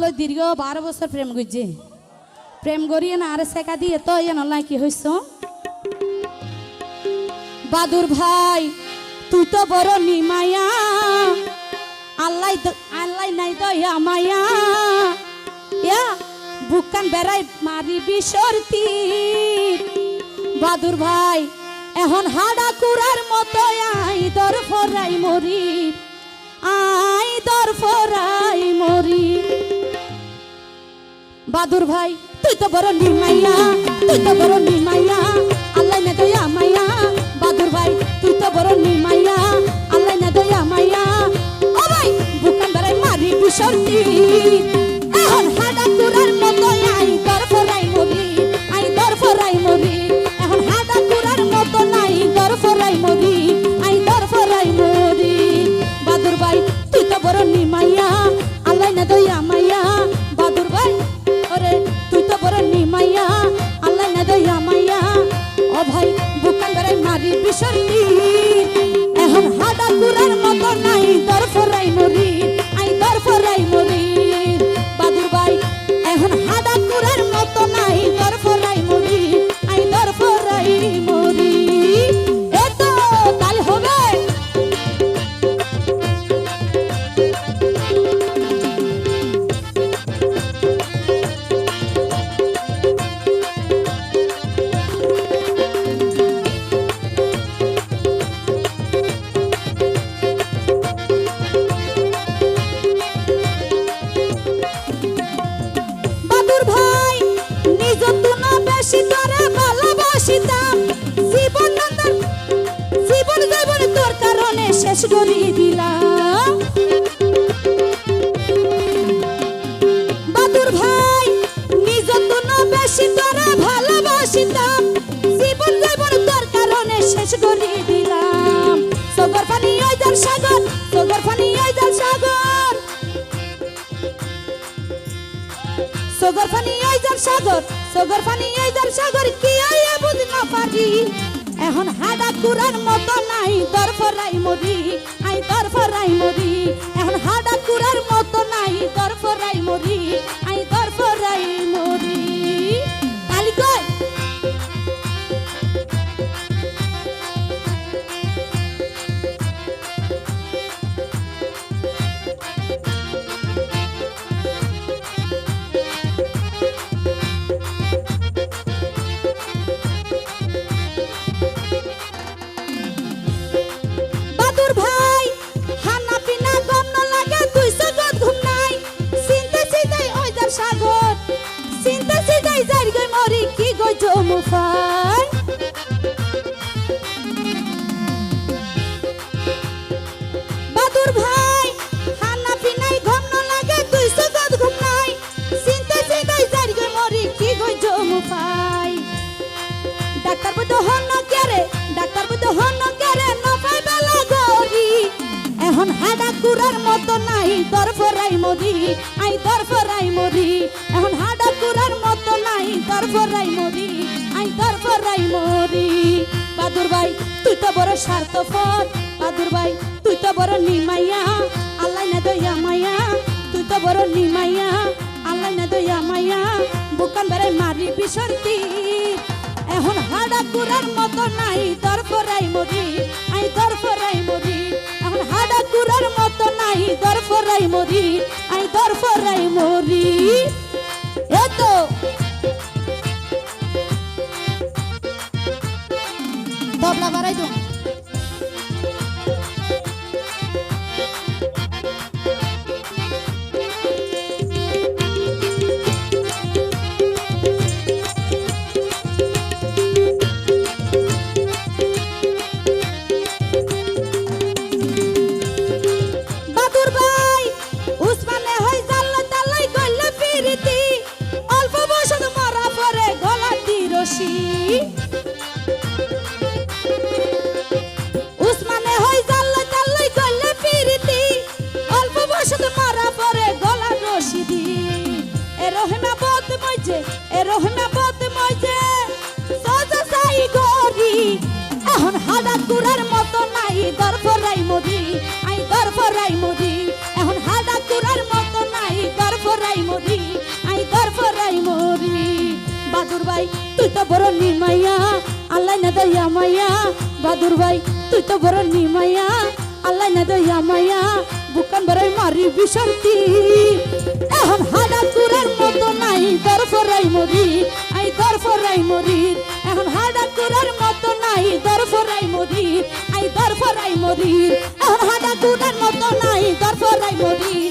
লই দীর্ঘ বারো বছর প্রেম করছে। প্রেম করিয়ে না, আর শেখা দিয়ে তো ইয়ে নলাই কি হইস? বাদুর ভাই, তুই তো বড় নিমায়া। আল্লাই আল্লাহ নাই দয়া মায়া। ইয়া বুকান বেড়াই মারি বিসর্তি বাদুর ভাই, এখন হাডা কুড়ার মতো আই, দর ফরাই মরি আই দর ফরাই মরি। বাদুর ভাই, তুই তো বড় নিমাইয়া, তুই তো বড় নিমাইয়া, আল্লাহ না দয়া মাইয়া। বাদুর ভাই, তুই তো বড় নিমাইয়া, আল্লাহ না দয়া মাইয়া। ও ভাই, বুকান ধরে মারি বিসর্তি করে দিলাম। বাদুর ভাই, নিজ তুনা বেশি করে ভালোবাসিতাম। জীবন জীবন তোর কারণে শেষ করে দিলাম। সগর পানি ওই যার সাগর সগর। পানি ওই সাগর কি আইয়া বুঝ না পারি? এখন হাডা কুরার মতো নাই তোর ফরাই মোদি আই তোর ফরাই মোদি। এখন চিন্তাই যার গই মরি কি গই জমু এখন হাডা কুরার মতো নাই দর ফরাই মরি আই দর ফরাই মরি এখন হাডা কুরার মতো নাই দর ফরাই মরি আই দর ফরাই মরি বাদুর ভাই, তুই তো বড় স্বার্থপর। বাদুর ভাই, তুই তো বড় নিমাইয়া, আল্লাহ না দয়া মাইয়া তুই তো বড় নিমাইয়া, আল্লাহ না দয়া মাইয়া বুকান বেড়ে মারি বিসর্তি এখন হাডা কুরার মতো নাই দর ফরাই মরি আই দর মতো নাই দর ফরাই মরি আই দর ফরাই মরি এতো তবলা বাড়াই দো রহনা বদমজে সজ সাই গরি এখন হাদা কুরার মত নাই দরফরাই মোদি, আই দরফরাই মোদি। এখন হাদা কুরার মত নাই দরফরাই মোদি, আই দরফরাই মোদি। বাদুর ভাই, তুই তো বড় নিমাইয়া, আল্লাহ না দয়া মাইয়া। বাদুর ভাই, তুই তো বড় নিমাইয়া, আল্লাহ না দয়া মাইয়া। বুকান বড় মারি বিশান্তি এখন হাডা চুরার মতো নাই দর রাই মরি আই তরফ রাই মরি এখন হাডা চুরার মতো নাই দর ফরাই মরি আই তরফ ফরাই মরি এখন হাডা চুরার মতো নাই তরফ রাই মরি